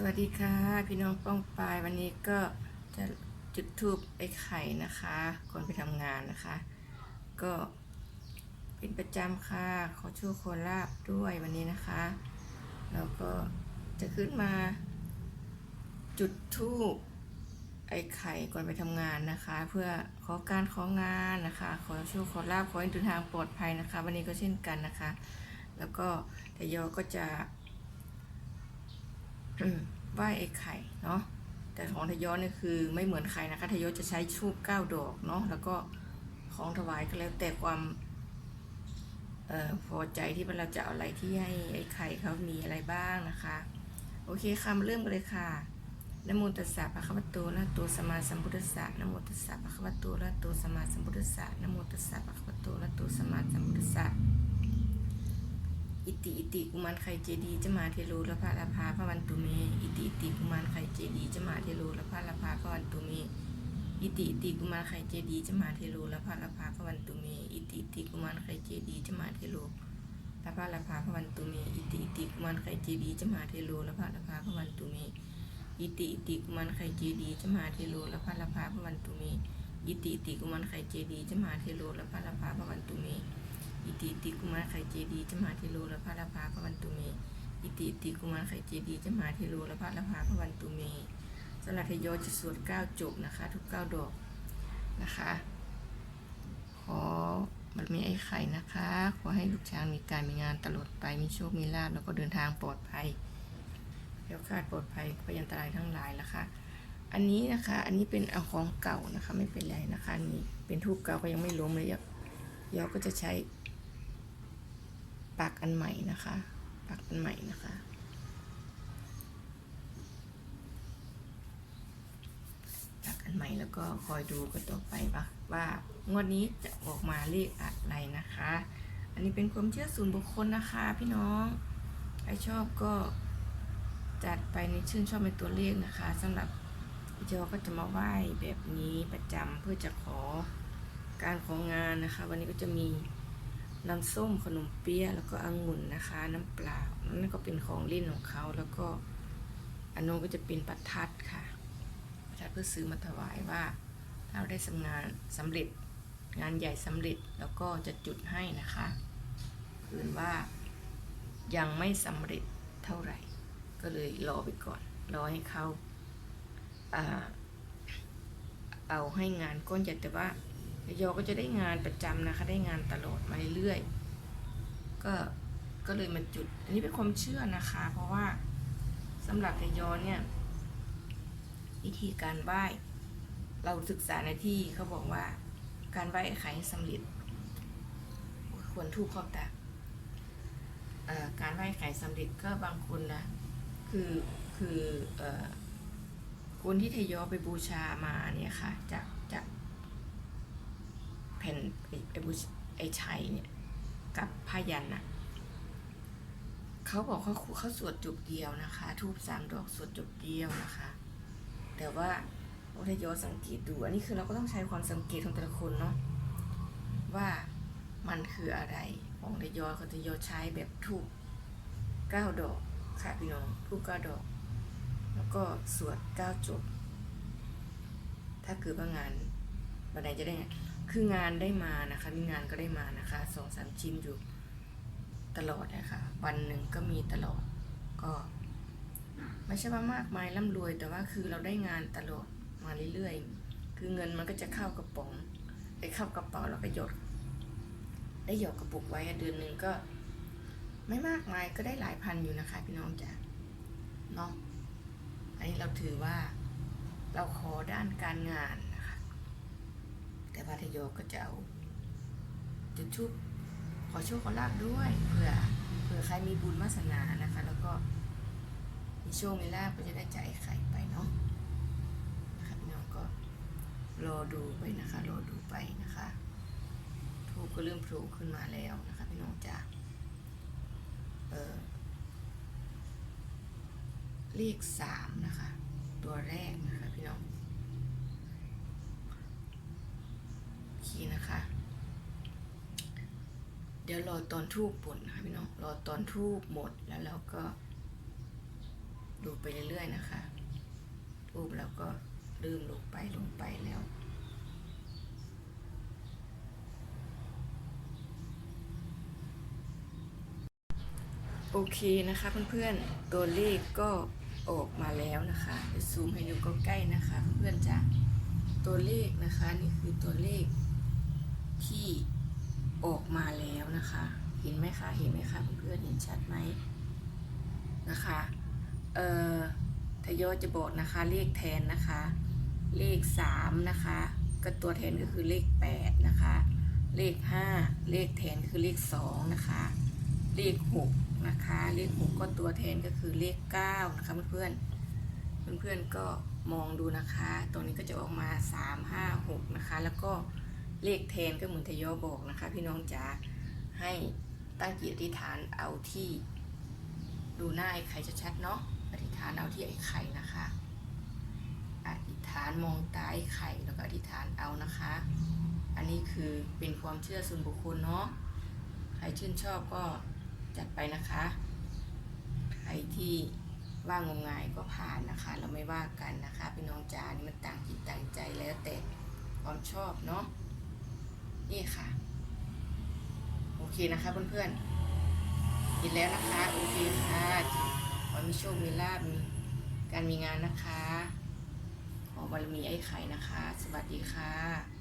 สวัสดีค่ะ พี่น้องป้องปายวันนี้ก็จะจุดทูบไอ้ไข่นะคะก่อนไปทำงานนะคะ ก็เป็นประจำค่ะ ขอโชคขอลาบด้วยวันนี้นะคะ แล้วก็จะขึ้นมา จุดทูบไอ้ไข่ก่อนไปทำงานนะคะ เพื่อขอการของานนะคะ ขอโชคขอลาบขอให้เดินทางปลอดภัยนะคะ วันนี้ก็เช่นกันนะคะ แล้วก็ทยอก็จะ ไหว้ไอ้ไข่เนาะแต่ของทยอยนี่คือไม่เหมือนใครนะคะทยอยจะใช้ชูบเก้าดอกเนาะแล้วก็ของถวายก็แล้วแต่ความเอ่อพอใจที่เราจะเอาอะไรที่ให้ไอ้ไข่เขามีอะไรบ้างนะคะ โอเคค่ะมาเริ่มกันเลยค่ะนโมตัสสะภะคะวะโตอะระหะโตสมาสัมพุทธัสสะนโมตัสสะภะคะวะโตอะระหะโตสมาสัมพุทธัสสะนโมตัสสะภะคะวะโตอะระหะโตสัมมาสัมพุทธัสสะ อิติอิติกุมารไข่เจดีจะมาเทโลละพะละพาพระวันตุเม อิติอิติกุมารไข่เจดีจะมาเทโลละพะละพาพระวันตุเม อิติอิติกุมารไข่เจดีจะมาเทโลละพะละพาพระวันตุเม อิติอิติกุมารไข่เจดีจะมาเทโลละพะละพาพระวันตุเม อิติอิติกุมารไข่เจดีจะมาเทโลละพะละพาพระวันตุเม อิติอิติกุมารไข่เจดีจะมาเทโลละพะละพาพระวันตุเม อิติอิติกุมารไข่เจดีจะมาเทโลละพะละพาพระวันตุเม อิติติกุมารไข่เจดีจะมาเทโลละพระละพาพระวันตุเม อิติติกุมารไข่เจดีจะมาเทโลละพระละพาพระวันตุเมสำหรัทยอยจะสวดเก้าจบนะคะ ทุกเก้าดอกนะคะ ขอมันมีไอ้ไข่นะคะ ขอให้ลูกช้างมีการมีงานตลอดไป มีโชค มีลาภแล้วก็เดินทางปลอดภัยเดี๋ยวคาดปลอดภัยพยันตรายทั้งหลายละคะ อันนี้นะคะ อันนี้เป็นเอาของเก่านะคะ ไม่เป็นไรนะคะนี่เป็นทูบเก่าก็ยังไม่ล้มเลยเยวเดี๋ยวก็จะใช้ ปักอันใหม่นะคะ ปักอันใหม่นะคะ ปักอันใหม่แล้วก็คอยดูกันต่อไปว่าว่างวดนี้จะออกมาเลขอะไรนะคะ อันนี้เป็นความเชื่อส่วนบุคคลนะคะ พี่น้องใครชอบก็จัดไปในชื่นชอบในตัวเลขนะคะสำหรับพี่จอก็จะมาไหว้แบบนี้ประจำเพื่อจะขอการของงานนะคะ วันนี้ก็จะมี น้ำส้มขนมเปี๊ยะแล้วก็องุ่นนะคะ น้ำเปล่านั่นก็เป็นของเล่นของเขาแล้วก็อันนู้นก็จะเป็นประทัดค่ะประทัดเพื่อซื้อมาถวายว่า ถ้าเราได้สำงานสำเร็จงานใหญ่สำเร็จแล้วก็จะจุดให้นะคะคืนว่ายังไม่สำเร็จเท่าไหร่ ก็เลยรอไปก่อน รอให้เขาอ่าเอาให้งานก้อนใหญ่แต่ว่า ยอก็จะได้งานประจำนะคะ ได้งานตลอดมาเรื่อยๆก็ก็เลยมาจุด อันนี้เป็นความเชื่อนะคะ เพราะว่าสำหรับยอเนี่ยวิธีการไหว้เราศึกษาในที่เขาบอกว่า การไหว้ไอ้ไข่สำเร็จควรทูบเข้าตาเอ่อการไหว้ไข่สำเร็จก็บางคนนะคือคืออคนที่ทยอยไปบูชามาเนี่ยค่ะ จากจาก ผ่นไอ้บุชไอ้ชัยเนี่ยกับพายันน่ะเขาบอกเขาเขาสวดจบเดียวนะคะ ทูบสามดอกสวดจบเดียวนะคะ แต่ว่าวัทยอสังเกตดูอันนี้คือเราก็ต้องใช้ความสังเกตของแต่ละคนเนาะว่ามันคืออะไรของทยอยเขาทยอยใช้แบบทูบเก้าดอกค่ะพี่น้องทูบเก้าดอก แล้วก็สวดเก้าจบ ถ้าเกิดว่างานวันไหนจะได้ไง คืองานได้มานะคะ มีงานก็ได้มานะคะสองสามชิ้นอยู่ตลอดนะคะวันหนึ่งก็มีตลอดก็ ไม่ใช่ว่ามากมายร่ำรวย แต่ว่าคือเราได้งานตลอดมาเรื่อยๆ คือเงินมันก็จะเข้ากระป๋องไปเข้ากระเป๋าแล้วก็หยด ได้หยดกระปุกไว้เดือนหนึ่งก็ ไม่มากมายก็ได้หลายพันอยู่นะคะ พี่น้องจ๋าเนาะอันนี้เราถือว่า เราขอด้านการงาน นะคะแต่ว่าทยอยก็จะเอาจุดชุบขอโชคขอลาบด้วยเผื่อเผื่อใครมีบุญวาสนานะคะ แล้วก็มีโชคมีลาบก็จะได้ใจ่ายไข่ไปเนาะนะคะพี่น้องก็รอดูไปนะคะรอดูไปนะคะทูบก็เริ่มโผล่ขึ้นมาแล้วนะคะพี่น้องจ้าเออเลขสามนะคะ ตัวแรกนะคะพี่น้อง คีนะคะ เดี๋ยวรอตอนทูบหมดนะคะพี่น้องรอตอนทูบหมดแล้วเราก็ ดูไปเรื่อยๆนะคะทูบแล้วก็ลืมลงไปลงไปแล้วโอเคนะคะเพื่อนๆตัวเลขก็ออกมาแล้วนะคะเดี๋ยวซูมให้ดูใกล้ๆนะคะ เพื่อนๆจ้ะตัวเลขนะคะนี่คือตัวเลข ออกมาแล้วนะคะ เห็นไหมคะ เห็นไหมคะเพื่อนๆเห็นชัดไหมนะคะ เอ่อทยอยจะบอกนะคะ เลขแทนนะคะ เลขสามนะคะ ก็ตัวแทนก็คือเลขแปดนะคะ เลขห้าเลขแทนคือเลขสองนะคะ เลขหกนะคะ เลขหกก็ตัวแทนก็คือเลขเก้านะคะเพื่อนๆ เพื่อนๆก็มองดูนะคะ ตรงนี้ก็จะออกมาสามห้าหกนะคะ แล้วก็ เลขแทนก็เหมือนทยอยบอกนะคะ พี่น้องจ๋าให้ตั้งจิตอธิษฐานเอาที่ดูหน้าไอ้ไข่ชัดๆเนาะอธิษฐานเอาที่ไอ้ไข่นะคะอธิษฐานมองตาไอ้ไข่แล้วก็อธิษฐานเอานะคะ อันนี้คือเป็นความเชื่อส่วนบุคคลเนาะใครชื่นชอบก็จัดไปนะคะ ใครที่ว่างมงายก็ผ่านนะคะ เราไม่ว่ากันนะคะพี่น้องจ๋านี่มันต่างจิตต่างใจแล้วแต่ความชอบเนาะ นี่ค่ะ โอเคนะคะเพื่อนๆกินแล้วนะคะ โอเคค่ะขอมีโชค มีลาบมีการมีงานนะคะ ขอบารมีไอ้ไข่นะคะ สวัสดีค่ะ